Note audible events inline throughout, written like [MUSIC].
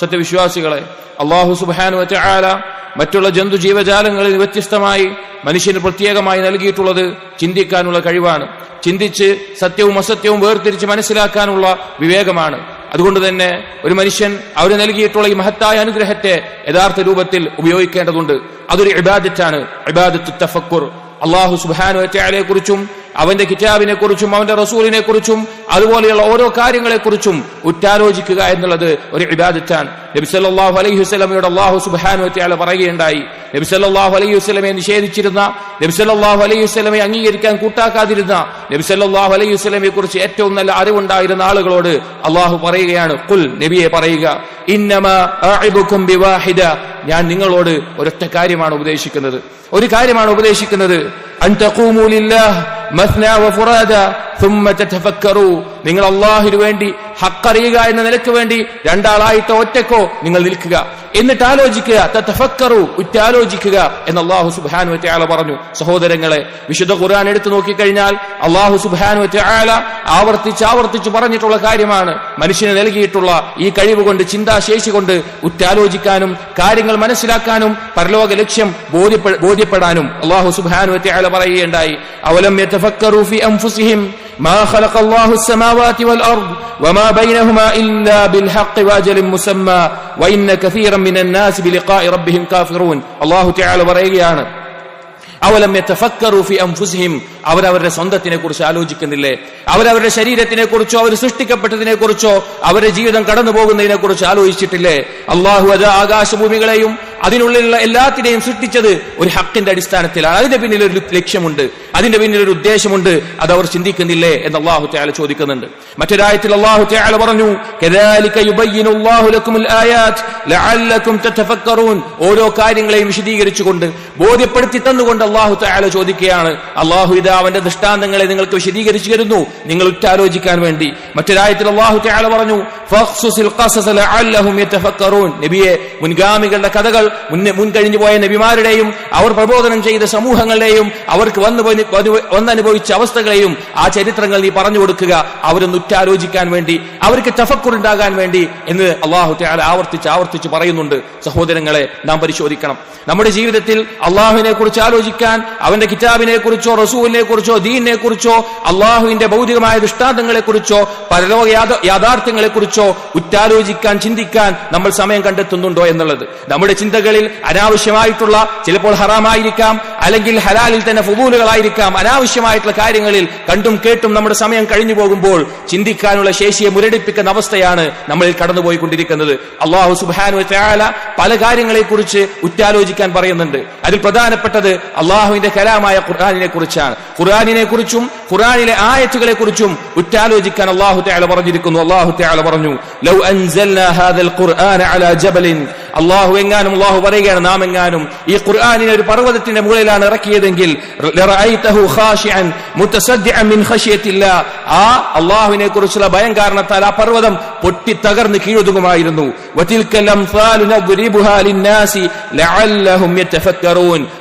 സത്യവിശ്വാസികളെ അള്ളാഹു സുബാനു ആല മറ്റുള്ള ജന്തു ജീവജാലങ്ങളിൽ വ്യത്യസ്തമായി മനുഷ്യന് പ്രത്യേകമായി നൽകിയിട്ടുള്ളത് ചിന്തിക്കാനുള്ള കഴിവാണ്. ചിന്തിച്ച് സത്യവും അസത്യവും വേർതിരിച്ച് മനസ്സിലാക്കാനുള്ള വിവേകമാണ്. അതുകൊണ്ട് തന്നെ ഒരു മനുഷ്യൻ അവർ നൽകിയിട്ടുള്ള ഈ മഹത്തായ അനുഗ്രഹത്തെ യഥാർത്ഥ രൂപത്തിൽ ഉപയോഗിക്കേണ്ടതുണ്ട്. അതൊരു ഇബാദത്താണ്. ഇബാദത്ത് തഫക്കുർ. അള്ളാഹു സുബാനു അറ്റയാളെ കുറിച്ചും അവന്റെ കിതാബിനെ കുറിച്ചും അവന്റെ റസൂലിനെ കുറിച്ചും അതുപോലെയുള്ള ഓരോ കാര്യങ്ങളെ കുറിച്ചും ഉറ്റാലോചിക്കുക എന്നുള്ളത് ഒരു ഇബാദത്താണ്. നബി സല്ലല്ലാഹു അലൈഹി വസല്ലമയോട് അള്ളാഹു സുബ്ഹാനഹു വതആല പറയുകയുണ്ടായി. നബി സല്ലല്ലാഹു അലൈഹി വസല്ലമയെ നിഷേധിച്ചിരുന്ന നബി സല്ലല്ലാഹു അലൈഹി വസല്ലമയെ അംഗീകരിക്കാൻ കൂട്ടാക്കാതിരുന്ന നബി സല്ലല്ലാഹു അലൈഹി വസല്ലമയെ കുറിച്ച് ഏറ്റവും നല്ല അറിവുണ്ടായിരുന്ന ആളുകളോട് അള്ളാഹു പറയുകയാണ് കുൽ നബിയെ പറയുക ഇന്നമാ ബിവാഹിദ ഞാൻ നിങ്ങളോട് ഒരൊറ്റ കാര്യമാണ് ഉപദേശിക്കുന്നത്. ഒരു കാര്യമാണ് ഉപദേശിക്കുന്നത് അൻ ലില്ലാഹ് مثنى وفرادى നിങ്ങൾ അള്ളാഹുവിന് വേണ്ടി ഹക്കറിയുക എന്ന നിലയ്ക്ക് വേണ്ടി രണ്ടാളായിട്ടോ ഒറ്റക്കോ നിങ്ങൾ നിൽക്കുക. എന്നിട്ട് ആലോചിക്കുക തഫക്കറു ഉറ്റാലോചിക്കുക എന്ന് അള്ളാഹു സുബാനു വറ്റയാള പറഞ്ഞു. സഹോദരങ്ങളെ വിശുദ്ധ ഖുർആൻ എടുത്തു നോക്കിക്കഴിഞ്ഞാൽ അള്ളാഹു സുബാനു വറ്റയാള ആവർത്തിച്ച് ആവർത്തിച്ച് പറഞ്ഞിട്ടുള്ള കാര്യമാണ്. മനുഷ്യന് നൽകിയിട്ടുള്ള ഈ കഴിവ് കൊണ്ട് ചിന്താശേഷി കൊണ്ട് ഉറ്റാലോചിക്കാനും കാര്യങ്ങൾ മനസ്സിലാക്കാനും പരലോക ലക്ഷ്യം ബോധ്യപ്പെ- ബോധ്യപ്പെടാനും അള്ളാഹു സുബാനു വറ്റയാള പറയുകയുണ്ടായി. അവലം ما خلق الله السماوات والأرض وما بينهما إلا بالحق وأجل مسمى وإن كثيرا من الناس بلقاء ربهم كافرون الله تعالى പറയുകയാണ് അവലം യതഫക്കറു ഫി അൻഫുസിഹിം അവരവരുടെ സ്വന്തത്തിനെ കുറിച്ച് ആലോചിക്കുന്നില്ലേ അവരവരുടെ ശരീരത്തിനെ കുറിച്ചോ അവർ സൃഷ്ടിക്കപ്പെട്ടതിനെ കുറിച്ചോ അവരുടെ ജീവിതം കടന്നു പോകുന്നതിനെ കുറിച്ച് ആലോചിച്ചിട്ടില്ലേ അള്ളാഹു അത് ആകാശഭൂമികളെയും അതിനുള്ളിലുള്ള എല്ലാത്തിനെയും സൃഷ്ടിച്ചത് ഒരു ഹക്കിന്റെ അടിസ്ഥാനത്തിലാണ് അതിന്റെ പിന്നിൽ ഒരു ലക്ഷ്യമുണ്ട് അതിന്റെ പിന്നിൽ ഒരു ഉദ്ദേശമുണ്ട് അത് അവർ ചിന്തിക്കുന്നില്ലേ എന്ന് അള്ളാഹു ത്യാല ചോദിക്കുന്നുണ്ട് മറ്റൊരായത്തിൽ അള്ളാഹു ത്യാല പറഞ്ഞു. ഓരോ കാര്യങ്ങളെയും വിശദീകരിച്ചുകൊണ്ട് ബോധ്യപ്പെടുത്തി തന്നുകൊണ്ട് അള്ളാഹു ത്യാല ചോദിക്കുകയാണ് അള്ളാഹു ഇത് അവന്റെ ദൃഷ്ടാന്തങ്ങളെ നിങ്ങൾക്ക് വിശദീകരിച്ചു തരുന്നു നിങ്ങൾ ഉറ്റാലോചിക്കാൻ വേണ്ടി മറ്റൊരായത്തിൽ അള്ളാഹു ത്യാല പറഞ്ഞു. നബിയെ മുൻഗാമികളുടെ കഥകൾ മുൻ മുൻകഴിഞ്ഞു പോയ നബിമാരുടെയും അവർ പ്രബോധനം ചെയ്ത സമൂഹങ്ങളുടെയും അവർക്ക് വന്നു വന്നനുഭവിച്ച അവസ്ഥകളെയും ആ ചരിത്രങ്ങൾ നീ പറഞ്ഞു കൊടുക്കുക. അവരൊന്ന് ഉറ്റാലോചിക്കാൻ വേണ്ടി അവർക്ക് ചഫക്കുറുണ്ടാകാൻ വേണ്ടി എന്ന് അള്ളാഹു ആവർത്തിച്ച് ആവർത്തിച്ച് പറയുന്നുണ്ട്. സഹോദരങ്ങളെ നാം പരിശോധിക്കണം. നമ്മുടെ ജീവിതത്തിൽ അള്ളാഹുവിനെ കുറിച്ച് ആലോചിക്കാൻ അവന്റെ കിതാബിനെ കുറിച്ചോ റസൂലിനെ കുറിച്ചോ ദീനിനെ കുറിച്ചോ അള്ളാഹുവിന്റെ ഭൗതികമായ ദൃഷ്ടാന്തങ്ങളെ കുറിച്ചോ പരലോക യാഥ- യാഥാർത്ഥ്യങ്ങളെ കുറിച്ചോ ഉറ്റാലോചിക്കാൻ ചിന്തിക്കാൻ നമ്മൾ സമയം കണ്ടെത്തുന്നുണ്ടോ എന്നുള്ളത്. നമ്മുടെ ചിന്തകളിൽ അനാവശ്യമായിട്ടുള്ള ചിലപ്പോൾ ഹറാമായിരിക്കാം അല്ലെങ്കിൽ ഹലാലിൽ തന്നെ ഫുബൂലുകളായിരിക്കാം അനാവശ്യമായിട്ടുള്ള കാര്യങ്ങളിൽ കണ്ടും കേട്ടും നമ്മുടെ സമയം കഴിഞ്ഞു പോകുമ്പോൾ ചിന്തിക്കാനുള്ള ശേഷിയെ മുരടിപ്പിക്കുന്ന അവസ്ഥയാണ് നമ്മളിൽ കടന്നുപോയിക്കൊണ്ടിരിക്കുന്നത്. അള്ളാഹു സുബാനു ചായാല പല കാര്യങ്ങളെ കുറിച്ച് ഉറ്റാലോചിക്കാൻ പറയുന്നുണ്ട്. അതിൽ പ്രധാനപ്പെട്ടത് അള്ളാഹുവിന്റെ കലാമായ ഖുർആാനിനെ കുറിച്ചാണ് ഖുർആാനിനെ കുറിച്ചും ഖുർആാനിലെ ആയത്തുകളെ കുറിച്ചും ഉറ്റാലോചിക്കാൻ അള്ളാഹു തആല പറഞ്ഞിരിക്കുന്നു. അള്ളാഹു തആല പറഞ്ഞു ലൗ അൻസൽനാ ഹാദൽ ഖുർആന അലാ ജബലിൻ അള്ളാഹു എങ്ങാനും അള്ളാഹു പറയുകയാണ് നാം എങ്ങാനും ഈ ഖുർആാനിനെ ഒരു പർവതത്തിന്റെ മുകളിലാണ് ഇറക്കിയതെങ്കിൽ ആ അള്ളാഹുവിനെ കുറിച്ചുള്ള ഭയം കാരണത്താൽ ആ പർവതം പൊട്ടി തകർന്ന് കീഴൊതുങ്ങുമായിരുന്നു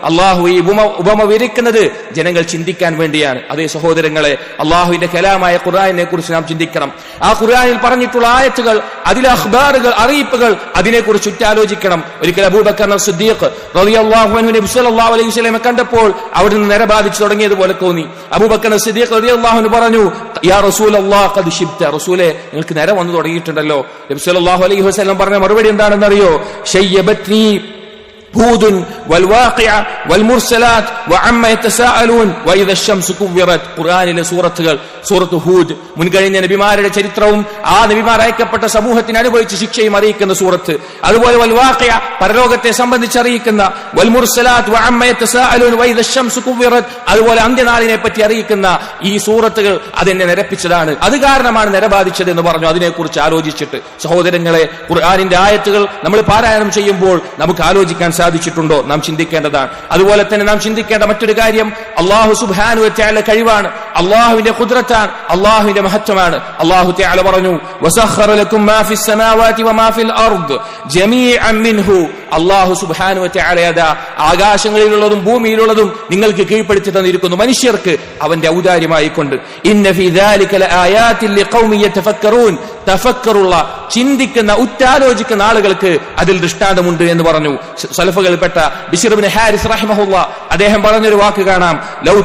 അള്ളാഹു ഈ ഉപമ ഉപമ വിരിക്കുന്നത് ജനങ്ങൾ ചിന്തിക്കാൻ വേണ്ടിയാണ്. അതേ സഹോദരങ്ങളെ അള്ളാഹുവിന്റെ കലാമായ ഖുർആാനിനെ കുറിച്ച് നാം ചിന്തിക്കണം. ആ ഖുർആനിൽ പറഞ്ഞിട്ടുള്ള ആയത്തുകൾ അതിലെ അഖ്ബാറുകൾ അറിയിപ്പുകൾ അതിനെക്കുറിച്ച് ഉറ്റാലോചിക്കണം ഒരിക്കൽ അബൂബക്കർ സിദ്ദീഖ് അലൈഹി വസല്ലമ കണ്ടപ്പോൾ അവിടെ നിന്ന് നരബാധിച്ചു തുടങ്ങിയതുപോലെ തോന്നി. അബൂബക്കർ സിദ്ദീഖ് റളിയല്ലാഹു പറഞ്ഞു യാ റസൂലല്ലാഹ് ഖദ് ശിബ്ത. റസൂലേ നിങ്ങൾക്ക് നേരെ വന്നു തുടങ്ങിയിട്ടുണ്ടല്ലോ. നബി സല്ലല്ലാഹു അലൈഹി വസല്ലം പറഞ്ഞ മറുപടി എന്താണെന്നറിയോ? ഷയ്യബത്നി هود والواقع والمرسلات وعما يتساءلون واذا الشمس كورت ഖുർആനിലെ സൂറത്തുകൾ സൂറത്ത് ഹൂദ് മുൻകഴിഞ്ഞ നബിമാരുടെ ചരിത്രവും ആ നബിമാർ അയക്കപ്പെട്ട സമൂഹത്തിന് അനുഭവിച്ച ശിക്ഷയും അറിയിക്കുന്ന സൂറത്ത് അതുപോലെ വൽവാഖിയ പരലോകത്തെ സംബന്ധിച്ച് അറിയിക്കുന്ന വൽമുർസലാത്ത് വഅമ്മ യതസാഅലൂൻ വൈദ الشمس കുവ്വിറത് അതുപോലെ അന്ത്യനാളിനെ പറ്റി അറിയിക്കുന്ന ഈ സൂറത്തുകൾ അതെന്നെ നിരപ്പിച്ചതാണ് അത് കാരണമാണ് നിരബാധിച്ചത് എന്ന് പറഞ്ഞു അതിനെക്കുറിച്ച് ആലോചിച്ചിട്ട് സഹോദരങ്ങളെ ഖുർആനിന്റെ ആയത്തുകൾ നമ്മൾ പാരായണം ചെയ്യുമ്പോൾ നമുക്ക് ആലോചിക്കാൻ സാധിച്ചിട്ടുണ്ടോ? നാം ചിന്തിക്കേണ്ടതാണ്. അതുപോലെ തന്നെ നാം ചിന്തിക്കേണ്ട മറ്റൊരു കാര്യം അള്ളാഹു സുബാനു വെച്ചാലെ കഴിവാണ്. അള്ളാഹുവിന്റെ കുതിരത്താണ് അള്ളാഹുവിന്റെ മഹത്വമാണ്. അള്ളാഹു തആല പറഞ്ഞു അള്ളാഹു സുബാനുവറ്റാലയത ആകാശങ്ങളിലുള്ളതും ഭൂമിയിലുള്ളതും നിങ്ങൾക്ക് കീഴ്പ്പെടുത്തി തന്നിരിക്കുന്നു. മനുഷ്യർക്ക് അവന്റെ ഔദാര്യമായിക്കൊണ്ട്. തഫക്കറുള്ള ചിന്തിക്കുന്ന ഉറ്റാലോചിക്കുന്ന ആളുകൾക്ക് അതിൽ ദൃഷ്ടാന്തമുണ്ട് എന്ന് പറഞ്ഞു. സലഫുകൾപ്പെട്ട ബിഷിർബിൻ ഹാരിസ് റഹിമഹുല്ല അദ്ദേഹം പറഞ്ഞൊരു വാക്ക് കാണാം. ലൗ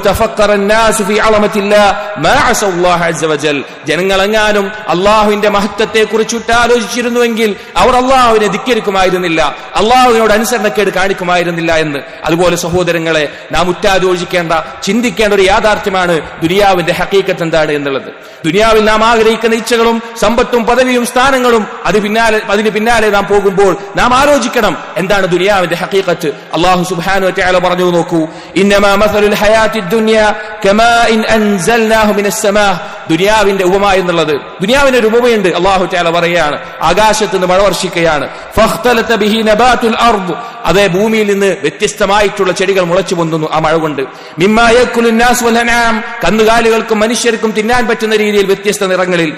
ജനങ്ങളെങ്ങാനും അള്ളാഹുവിന്റെ മഹത്വത്തെ കുറിച്ച് ഉറ്റാലോചിച്ചിരുന്നുവെങ്കിൽ അവർ അള്ളാഹുവിനെ ധിക്കരിക്കുമായിരുന്നില്ല. അള്ളാഹു അള്ളാഹുവിനോട് അനുസരണക്കേട് കാണിക്കുമായിരുന്നില്ല എന്ന്. അതുപോലെ സഹോദരങ്ങളെ നാം ഉറ്റാലോചിക്കേണ്ട ചിന്തിക്കേണ്ട ഒരു യാഥാർത്ഥ്യമാണ് ദുനിയാവിന്റെ ഹക്കീക്കത്ത് എന്താണ് എന്നുള്ളത്. ദുനിയാവിൽ നാം ആഗ്രഹിക്കുന്ന ഇച്ഛകളും സമ്പത്തും പദവിയും സ്ഥാനങ്ങളും അത് പിന്നാലെ അതിന് പിന്നാലെ നാം പോകുമ്പോൾ നാം ആലോചിക്കണം എന്താണ് ദുനിയാവിന്റെ ഹക്കീക്കത്ത്? അള്ളാഹു സുബാനു പറഞ്ഞു നോക്കൂ. ഇന്നമാ കമാഇൻ അൻസൽനാഹു മിനസ് സമാ. ദുനിയാവിന്റെ ഉപമ എന്നുള്ളത്. ദുനിയാവിന്റെ ഒരു ഉപമയുണ്ട്. അള്ളാഹു തആല പറയുകയാണ്. ആകാശത്ത് നിന്ന് മഴ വർഷിക്കുകയാണ്. ഫഖ്തലത ബിഹി നബാതുൽ അർദ്. അതേ ഭൂമിയിൽ നിന്ന് വ്യത്യസ്തമായിട്ടുള്ള ചെടികൾ മുളച്ചു പൊന്തുന്നു ആ മഴ കൊണ്ട്. മിമ്മാ യക്കുലുൻ വൽ അൻആം. കന്നുകാലികൾക്കും മനുഷ്യർക്കും തിന്നാൻ പറ്റുന്ന രീതിയിൽ വ്യത്യസ്ത നിറങ്ങളിൽ.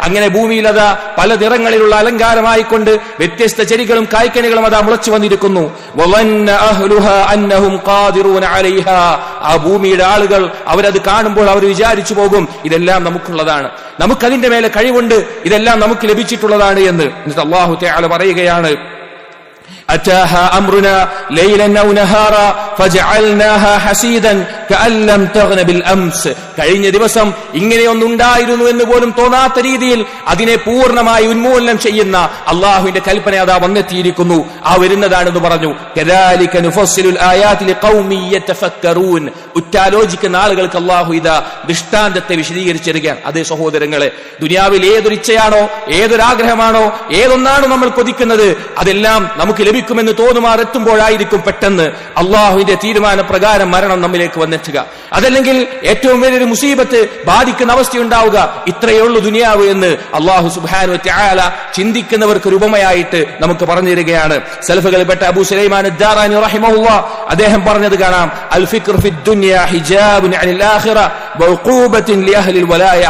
അങ്ങനെ ഭൂമിയിൽ അതാ പല നിറങ്ങളിലുള്ള അലങ്കാരമായിക്കൊണ്ട് വ്യത്യസ്ത ചെടികളും കായ്ക്കണികളും അതാ മുളച്ചു വന്നിരിക്കുന്നു. ആ ഭൂമിയുടെ ആളുകൾ അവരത് കാണുമ്പോൾ അവർ വിചാരിച്ചു പോകും ഇതെല്ലാം നമുക്കുള്ളതാണ്. നമുക്കതിന്റെ മേലെ കഴിവുണ്ട്. ഇതെല്ലാം നമുക്ക് ലഭിച്ചിട്ടുള്ളതാണ് എന്ന് എന്നിട്ട് അള്ളാഹു പറയുകയാണ് أتاها أمرنا ليلا أو نهارا فجعلناها حسيدا كأن لم تغن بالأمس കഴിഞ്ഞ ദിവസം ഇങ്ങനെയൊന്നുണ്ടായിരുന്നു എന്ന് പോലും തോന്നാത്ത രീതിയിൽ അതിനെ പൂർണ്ണമായി ഉന്മൂലനം ചെയ്യുന്ന അള്ളാഹുവിന്റെ കൽപ്പന അതാ വന്നെത്തിയിരിക്കുന്നു ആ വരുന്നതാണെന്ന് പറഞ്ഞു كذلك نفصل الآيات لقوم يتفكرون ഉറ്റാലോചിക്കുന്ന ആളുകൾക്ക് അള്ളാഹു ഇതാ ദൃഷ്ടാന്തത്തെ വിശദീകരിച്ചിരിക്കുകയാണ് അതേ സഹോദരങ്ങളെ ദുനിയാവിൽ ഏതൊരു ഇച്ഛയാണോ ഏതൊരാഗ്രഹമാണോ ഏതൊന്നാണോ നമ്മൾ കൊതിക്കുന്നത് അതെല്ലാം നമുക്ക് ലഭിക്കുമെന്ന് തോന്നുമാറെത്തുമ്പോഴായിരിക്കും പെട്ടെന്ന് അള്ളാഹുവിന്റെ തീരുമാന പ്രകാരം മരണം നമ്മിലേക്ക് വന്നെത്തുക. അതല്ലെങ്കിൽ ഏറ്റവും വലിയൊരു മുസീബത്ത് ബാധിക്കുന്ന അവസ്ഥയുണ്ടാവുക. ഇത്രയേ ഉള്ളൂ ദുനിയാവ് എന്ന് അള്ളാഹു സുബാനു ത്യാല ചിന്തിക്കുന്നവർക്ക് ഒരു ഉപമയായിട്ട് നമുക്ക് പറഞ്ഞു തരികയാണ് സെൽഫുകളിൽപ്പെട്ട അബു സുലൈമാൻ അദ്ദേഹം പറഞ്ഞത് കാണാം. അൽ ഫിക്ർ ഫി ദുനിയ ഹിജാബുൻ അനിൽ വലായ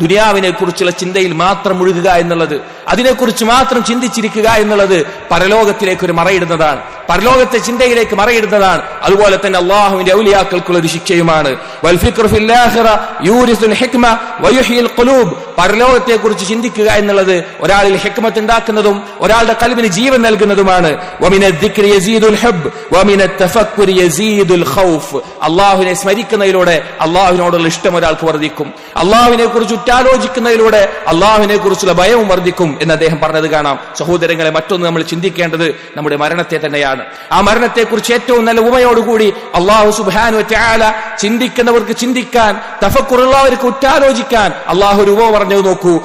ദുനിയാവിനെ കുറിച്ചുള്ള ചിന്തയിൽ മാത്രം മുഴുകുക എന്നുള്ളത് അതിനെക്കുറിച്ച് മാത്രം ചിന്തിച്ചിരിക്കുക എന്നുള്ളത് പരലോകത്തിലേക്ക് ഒരു മറയിടുന്നതാണ്. പരലോകത്തെ ചിന്തയിലേക്ക് മറയിടുന്നതാണ്. അതുപോലെ തന്നെ അള്ളാഹുവിന്റെ ഔലിയാക്കൾക്കുള്ള ഒരു ശിക്ഷയുമാണ്. പരലോകത്തെ കുറിച്ച് ചിന്തിക്കുക എന്നുള്ളത് ഒരാളിൽ ഹെക്മത്ത് ഉണ്ടാക്കുന്നതും ഒരാളുടെ കൽവിന് ജീവൻ നൽകുന്നതുമാണ്. അള്ളാഹുവിനെ സ്മരിക്കുന്നതിലൂടെ അള്ളാഹുവിനോടുള്ള ഇഷ്ടം ഒരാൾക്ക് വർദ്ധിക്കും. അള്ളാഹുവിനെ കുറിച്ച് ഉറ്റാലോചിക്കുന്നതിലൂടെ അള്ളാഹുവിനെ കുറിച്ചുള്ള ഭയവും വർദ്ധിക്കും എന്ന് അദ്ദേഹം പറഞ്ഞത് കാണാം. സഹോദരങ്ങളെ മറ്റൊന്ന് നമ്മൾ ചിന്തിക്കേണ്ടത് നമ്മുടെ മരണത്തെ തന്നെയാണ്. ആ മരണത്തെക്കുറിച്ച് ഏറ്റവും നല്ല ഉമയോടുകൂടി അള്ളാഹു സുബാനു ചാല ചിന്തിക്കുന്നവർക്ക് ചിന്തിക്കാൻ തഫക്കുറുള്ളവർക്ക് ഉറ്റാലോചിക്കാൻ അള്ളാഹു ഒരു ഉപ പറഞ്ഞു നോക്കൂ.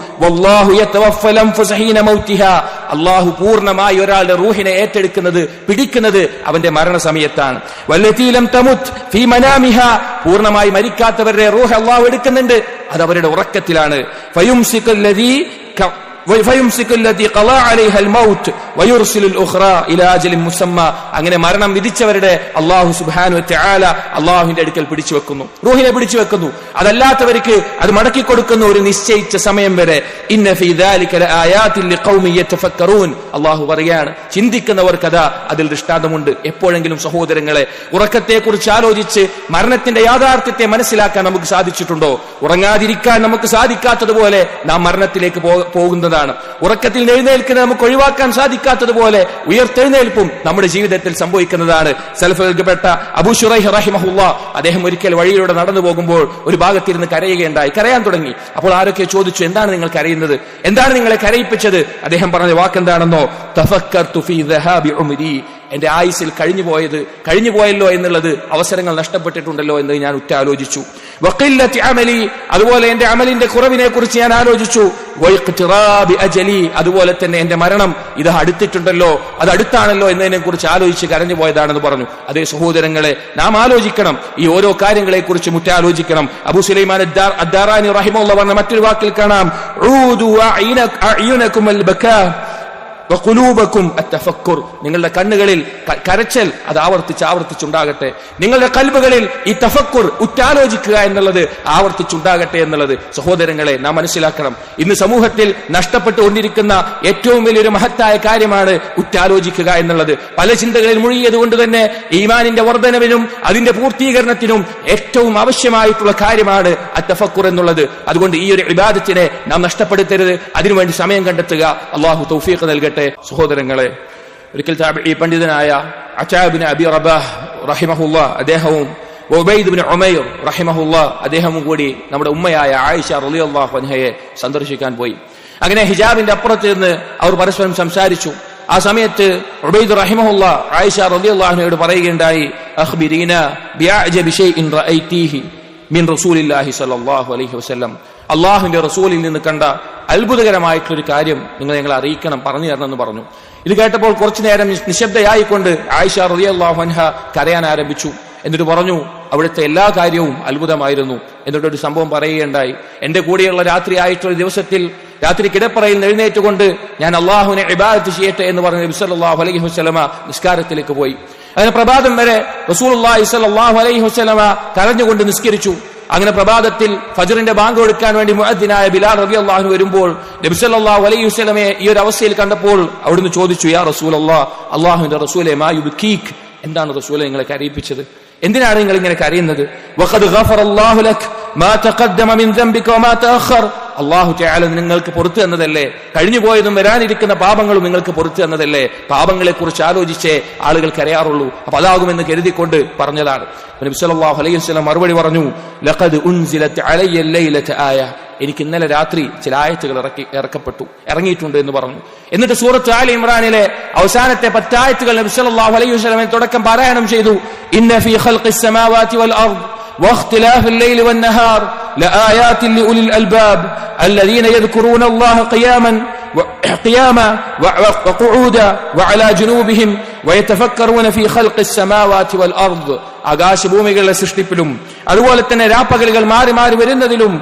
അള്ളാഹു പൂർണമായി ഒരാളുടെ റൂഹിനെ ഏറ്റെടുക്കുന്നത് പിടിക്കുന്നത് അവന്റെ മരണസമയത്താണ്. വല്ലതീലം തമുത് ഫീ മനാമിഹ. പൂർണമായി മരിക്കാത്തവരുടെ റൂഹ് അള്ളാഹു എടുക്കുന്നുണ്ട്. അത് അവരുടെ ഉറക്കത്തിലാണ് ഫയുംസിക്കല്ലദീ അങ്ങനെ മരണം വിധിച്ചവരുടെ അള്ളാഹു സുബാനു ത്യാല അള്ളാഹുവിന്റെ അടുക്കൽ പിടിച്ചു വെക്കുന്നു. റൂഹിനെ പിടിച്ചു വെക്കുന്നു. അതല്ലാത്തവർക്ക് അത് മടക്കി കൊടുക്കുന്ന ഒരു നിശ്ചയിച്ച സമയം വരെ. അള്ളാഹു പറയാണ് ചിന്തിക്കുന്നവർ കഥ അതിൽ ദൃഷ്ടാന്തമുണ്ട്. എപ്പോഴെങ്കിലും സഹോദരങ്ങളെ ഉറക്കത്തെ കുറിച്ച് ആലോചിച്ച് മരണത്തിന്റെ യാഥാർത്ഥ്യത്തെ മനസ്സിലാക്കാൻ നമുക്ക് സാധിച്ചിട്ടുണ്ടോ? ഉറങ്ങാതിരിക്കാൻ നമുക്ക് സാധിക്കാത്തതുപോലെ നാം മരണത്തിലേക്ക് പോകുന്നത് പോകുന്നതാണ് ഉറക്കത്തിൽ എഴുന്നേൽക്കുന്നത് നമുക്ക് ഒഴിവാക്കാൻ സാധിക്കാത്തതുപോലെ ഉയർത്തെഴുന്നേൽപ്പും നമ്മുടെ ജീവിതത്തിൽ സംഭവിക്കുന്നതാണ്. സെൽഫിൽപ്പെട്ട അബൂ ഷുറൈഹ് റഹിമഹുല്ല അദ്ദേഹം ഒരിക്കൽ വഴിയിലൂടെ നടന്നു പോകുമ്പോൾ ഒരു ഭാഗത്തിരുന്ന് കരയുകയുണ്ടായി. കരയാൻ തുടങ്ങി. അപ്പോൾ ആരൊക്കെ ചോദിച്ചു എന്താണ് നിങ്ങൾ കരയുന്നത്? എന്താണ് നിങ്ങളെ കരയിപ്പിച്ചത്? അദ്ദേഹം പറഞ്ഞ വാക്കെന്താണെന്നോ തഫക്കർ തുഫി എന്റെ ആയുസിൽ കഴിഞ്ഞു പോയത് കഴിഞ്ഞു പോയല്ലോ എന്നുള്ളത് അവസരങ്ങൾ നഷ്ടപ്പെട്ടിട്ടുണ്ടല്ലോ എന്ന് ഞാൻ ഉറ്റാലോചിച്ചു. വഖില്ലത്തി അമലി അതുപോലെ എന്റെ അമലിന്റെ കുറവിനെ കുറിച്ച് ഞാൻ ആലോചിച്ചു അജലി അതുപോലെ തന്നെ എന്റെ മരണം ഇത് അടുത്തിട്ടുണ്ടല്ലോ അത് അടുത്താണല്ലോ എന്നതിനെ കുറിച്ച് ആലോചിച്ച് കരഞ്ഞു പോയതാണെന്ന് പറഞ്ഞു അതേ സഹോദരങ്ങളെ നാം ആലോചിക്കണം ഈ ഓരോ കാര്യങ്ങളെ കുറിച്ച് മുറ്റാലോചിക്കണം അബു സുലൈമാൻ അദ്ദാറാനി റഹിമുള്ള പറഞ്ഞ മറ്റൊരു വാക്കിൽ കാണാം ഊദു അഅ്യുനക- അഅ്യുനകുമൽ ബക്കാ വഖുലൂബക്കും അത്തഫക്കുർ. നിങ്ങളുടെ കണ്ണുകളിൽ കരച്ചൽ അത് ആവർത്തിച്ച് ആവർത്തിച്ചുണ്ടാകട്ടെ. നിങ്ങളുടെ കൽബുകളിൽ ഈ തഫക്കുർ ഉറ്റാലോചിക്കുക എന്നുള്ളത് ആവർത്തിച്ചുണ്ടാകട്ടെ എന്നുള്ളത്. സഹോദരങ്ങളെ നാം മനസ്സിലാക്കണം. ഇന്ന് സമൂഹത്തിൽ നഷ്ടപ്പെട്ടുകൊണ്ടിരിക്കുന്ന ഏറ്റവും വലിയൊരു മഹത്തായ കാര്യമാണ് ഉറ്റാലോചിക്കുക എന്നുള്ളത്. പല ചിന്തകളിൽ മുഴുകിയത് കൊണ്ട് തന്നെ ഈമാനിന്റെ വർധനവിനും അതിന്റെ പൂർത്തീകരണത്തിനും ഏറ്റവും ആവശ്യമായിട്ടുള്ള കാര്യമാണ് അത്തഫക്കുർ എന്നുള്ളത്. അതുകൊണ്ട് ഈ ഒരു വിവാദത്തിനെ നാം നഷ്ടപ്പെടുത്തരുത്. അതിനുവേണ്ടി സമയം കണ്ടെത്തുക. അള്ളാഹു തൗഫീഖ് നൽകട്ടെ. സഹോദരങ്ങളെ ഒരിക്കൽ താബിഈ പണ്ഡിതനായ അച്ചാബിന് അബി റബാഹ് റഹിമഹുല്ല അദ്ദേഹവും ഉബൈദ് ഒമയും റഹിമഹുല്ല അദ്ദേഹവും കൂടി നമ്മുടെ ഉമ്മയായ ആയിഷ റളിയല്ലാഹു അൻഹയെ സന്ദർശിക്കാൻ പോയി. അങ്ങനെ ഹിജാബിന്റെ അപ്പുറത്ത് നിന്ന് അവർ പരസ്പരം സംസാരിച്ചു. ആ സമയത്ത് ഉബൈദ് റഹിമഹുല്ല ആയിഷ റളിയല്ലാഹുനോട് പറയുകയുണ്ടായി അഖ്ബിരീന ബിഅഅജബി ഷൈഇൻ റഅയ്തീഹി മിൻ റസൂലില്ലാഹി സ്വല്ലല്ലാഹു അലൈഹി വസല്ലം. അള്ളാഹുവിന്റെ റസൂലിൽ നിന്ന് കണ്ട അത്ഭുതകരമായിട്ടുള്ള ഒരു കാര്യം നിങ്ങൾ ഞങ്ങളെ അറിയിക്കണം പറഞ്ഞു തരണം എന്ന് പറഞ്ഞു. ഇത് കേട്ടപ്പോൾ കുറച്ചു നേരം നിശബ്ദയായിക്കൊണ്ട് ആയിഷ റളിയല്ലാഹു അൻഹ കരയാൻ ആരംഭിച്ചു. എന്നിട്ട് പറഞ്ഞു അവിടുത്തെ എല്ലാ കാര്യവും അത്ഭുതമായിരുന്നു. എന്നിട്ട് ഒരു സംഭവം പറയുകയുണ്ടായി. എന്റെ കൂടെയുള്ള രാത്രി ആയിട്ടുള്ള ദിവസത്തിൽ രാത്രി കിടപ്പറയിൽ എഴുന്നേറ്റുകൊണ്ട് ഞാൻ അള്ളാഹുവിനെ ഇബാദത്ത് ചെയ്യട്ടെ എന്ന് പറഞ്ഞ സല്ലല്ലാഹു അലൈഹി വസല്ലമ നിസ്കാരത്തിലേക്ക് പോയി. അങ്ങനെ പ്രഭാതം വരെ റസൂലുള്ളാഹി സ്വല്ലല്ലാഹു അലൈഹി വസല്ലമ കരഞ്ഞുകൊണ്ട് നിസ്കരിച്ചു. അങ്ങനെ പ്രഭാതത്തിൽ ഫജറിന്റെ ബാങ്ക് കൊടുക്കാൻ വേണ്ടി മുഹദ്ദിനായ ബിലാൽ റബി അള്ളാഹു വരുമ്പോൾ നബി സല്ലല്ലാഹു അലൈഹി വസ്ലമെ ഈ ഒരു അവസ്ഥയിൽ കണ്ടപ്പോൾ അവിടുന്ന് ചോദിച്ചു യാ റസൂൽ അള്ളാഹ് അള്ളാഹുവിന്റെ റസൂലെ മാ യുബ്കീക് എന്താണ് റസൂലെ നിങ്ങളെ കരയിപ്പിച്ചത് എന്തിനാണ് നിങ്ങൾ ഇങ്ങനെ കരയുന്നത്? അള്ളാഹു തആല നിങ്ങൾക്ക് പുറത്തു തന്നതല്ലേ? കഴിഞ്ഞു പോയതും വരാനിരിക്കുന്ന പാപങ്ങളും നിങ്ങൾക്ക് പുറത്തു തന്നതല്ലേ? പാപങ്ങളെ കുറിച്ച് ആലോചിച്ചേ ആളുകൾ കരയാറുള്ളൂ അപ്പൊ അതാകുമെന്ന് കരുതിക്കൊണ്ട് പറഞ്ഞതാണ്. അലൈഹി മറുപടി പറഞ്ഞു ലഖദ് ഉൻസിലത്ത് ആയ. എനിക്ക് ഇന്നലെ രാത്രി ചില ആയത്തുകൾ ഇറക്കി ഇറക്കപ്പെട്ടു. ഇറങ്ങിയിട്ടുണ്ട് എന്ന് പറഞ്ഞു. എന്നിട്ട് സൂറത്ത് ആലി ഇമ്രാനിലെ അവസാനത്തെ പത്തായത്തുകൾ നബി സല്ലല്ലാഹു അലൈഹി വസല്ലം തുടക്കം പാരായണം ചെയ്തു. ഇന്ന ഫീ ഖൽഖിസ് സമാവാതി വൽ അർദ്. واختلاف الليل والنهار لآيات لأولي الألباب الذين يذكرون الله قياما [CLEARS THROAT] قياما وقعودا وعلى جنوبهم ويتفكرون في خلق السماوات والأرض ആകാശഭൂമികളുടെ സൃഷ്ടിപ്പിലും അതുപോലെ തന്നെ രാപ്പകലുകൾ മാറി മാറി വരുന്നതിലും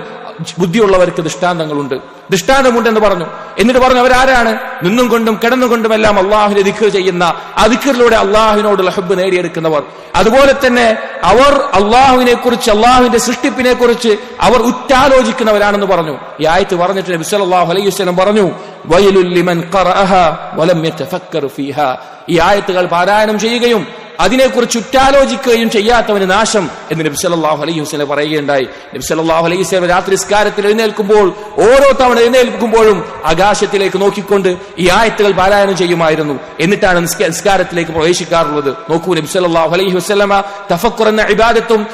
ബുദ്ധിയുള്ളവർക്ക് ദൃഷ്ടാന്തങ്ങളുണ്ട് ദൃഷ്ടാന്തമുണ്ടെന്ന് പറഞ്ഞു. എന്നിട്ട് പറഞ്ഞു അവരാരാണ്? നിന്നും കൊണ്ടും കിടന്നുകൊണ്ടുമെല്ലാം അള്ളാഹുവിനെ ദിക്കർ ചെയ്യുന്ന ആ ദിക്കറിലൂടെ അള്ളാഹുവിനോടുള്ള ഹബ്ബ് നേടിയെടുക്കുന്നവർ. അതുപോലെ തന്നെ അവർ അള്ളാഹുവിനെ കുറിച്ച് അള്ളാഹുവിന്റെ സൃഷ്ടിപ്പിനെ കുറിച്ച് അവർ ഉറ്റാലോചിക്കുന്നവരാണെന്ന് പറഞ്ഞു. ഈ ആയത്ത് പറഞ്ഞിട്ട് നബി സല്ലല്ലാഹു അലൈഹി വസല്ലം പറഞ്ഞു വയലുൽ ലിമൻ ഖറഅഹ വലം യതഫക്കർ ഈ ആയത്തുകൾ പാരായണം ചെയ്യുകയും അതിനെക്കുറിച്ച് ഉറ്റാലോചിക്കുകയും ചെയ്യാത്തവന് നാശം എന്ന് നബി സല്ലല്ലാഹു അലൈഹി വസല്ലം പറയുകയുണ്ടായി. നബി സല്ലല്ലാഹു അലൈഹി വസല്ലം രാത്രി സ്കാരത്തിൽ എഴുന്നേൽക്കുമ്പോൾ ഓരോ തവണ എഴുന്നേൽക്കുമ്പോഴും ആകാശത്തിലേക്ക് നോക്കിക്കൊണ്ട് ഈ ആയത്തുകൾ പാരായണം ചെയ്യുമായിരുന്നു. എന്നിട്ടാണ് നിസ്ക- നിസ്കാരത്തിലേക്ക് പ്രവേശിക്കാറുള്ളത്. നോക്കൂ നബി സല്ലല്ലാഹു അലൈഹി വസ്ലമ തഫക്കുർ എന്ന ഇബാദത്തും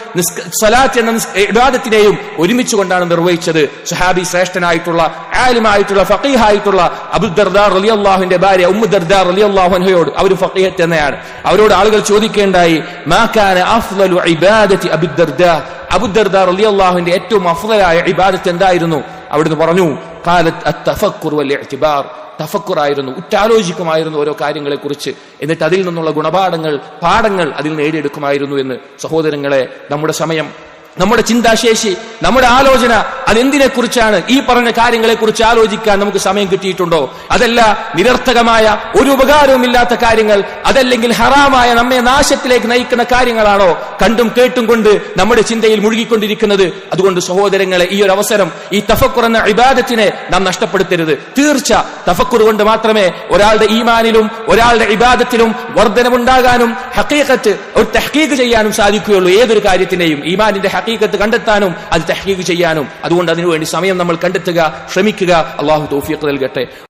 സലാത്ത് എന്ന ഇബാദത്തിനെയും ഒരുമിച്ച് കൊണ്ടാണ് നിർവഹിച്ചത്. സഹാബി ശ്രേഷ്ഠനായിട്ടുള്ള ആലിമായിട്ടുള്ള ഫക്കീഹായിട്ടുള്ള അബുദർദാർ റളിയല്ലാഹുവിന്റെ ഭാര്യ ഉമ്മു അലി റളിയല്ലാഹു അൻഹയോട്. അവർ ഫഖീഹത്ത് തന്നെയാണ്. അവരോട് ആളുകൾ ചോദിക്കേണ്ടായി അബുദർദാ? ഏറ്റവും അഫ്ലായ ഇബാദത്ത് എന്തായിരുന്നു? അവിടുന്ന് പറഞ്ഞു ായിരുന്നു ഉറ്റാലോചിക്കുമായിരുന്നു ഓരോ കാര്യങ്ങളെ കുറിച്ച് എന്നിട്ട് അതിൽ നിന്നുള്ള ഗുണപാഠങ്ങൾ പാഠങ്ങൾ അതിൽ നേടിയെടുക്കുമായിരുന്നു എന്ന് സഹോദരങ്ങളെ നമ്മുടെ സമയം നമ്മുടെ ചിന്താശേഷി നമ്മുടെ ആലോചന അതെന്തിനെ കുറിച്ചാണ് ഈ പറഞ്ഞ കാര്യങ്ങളെ കുറിച്ച് ആലോചിക്കാൻ നമുക്ക് സമയം കിട്ടിയിട്ടുണ്ടോ? അതല്ല നിരർത്ഥകമായ ഒരു ഉപകാരവുമില്ലാത്ത കാര്യങ്ങൾ അതല്ലെങ്കിൽ ഹറാമായ നമ്മെ നാശത്തിലേക്ക് നയിക്കുന്ന കാര്യങ്ങളാണോ? കണ്ടും കേട്ടും കൊണ്ട് നമ്മുടെ ചിന്തയിൽ മുഴുകിക്കൊണ്ടിരിക്കുന്നത്. അതുകൊണ്ട് സഹോദരങ്ങളെ ഈ ഒരു അവസരം ഈ തഫക്കുർ എന്ന ഇബാദത്തിനെ നാം നഷ്ടപ്പെടുത്തരുത്. തീർച്ച തഫക്കുർ കൊണ്ട് മാത്രമേ ഒരാളുടെ ഈമാനിലും ഒരാളുടെ ഇബാദത്തിലും വർധനമുണ്ടാകാനും ഹക്കീക്കത്ത് ഒരു തഹ്കീക്ക് ചെയ്യാനും സാധിക്കുകയുള്ളൂ. ഏതൊരു കാര്യത്തിനെയും ഈമാനിന്റെ ഹക്കീക്കത്ത് കണ്ടെത്താനും അത് തഹ്കീക്ക് ചെയ്യാനും. അതുകൊണ്ട് അതിനുവേണ്ടി സമയം നമ്മൾ കണ്ടെത്തുക ശ്രമിക്കുക. അള്ളാഹു തൗഫീഖ് നൽകട്ടെ.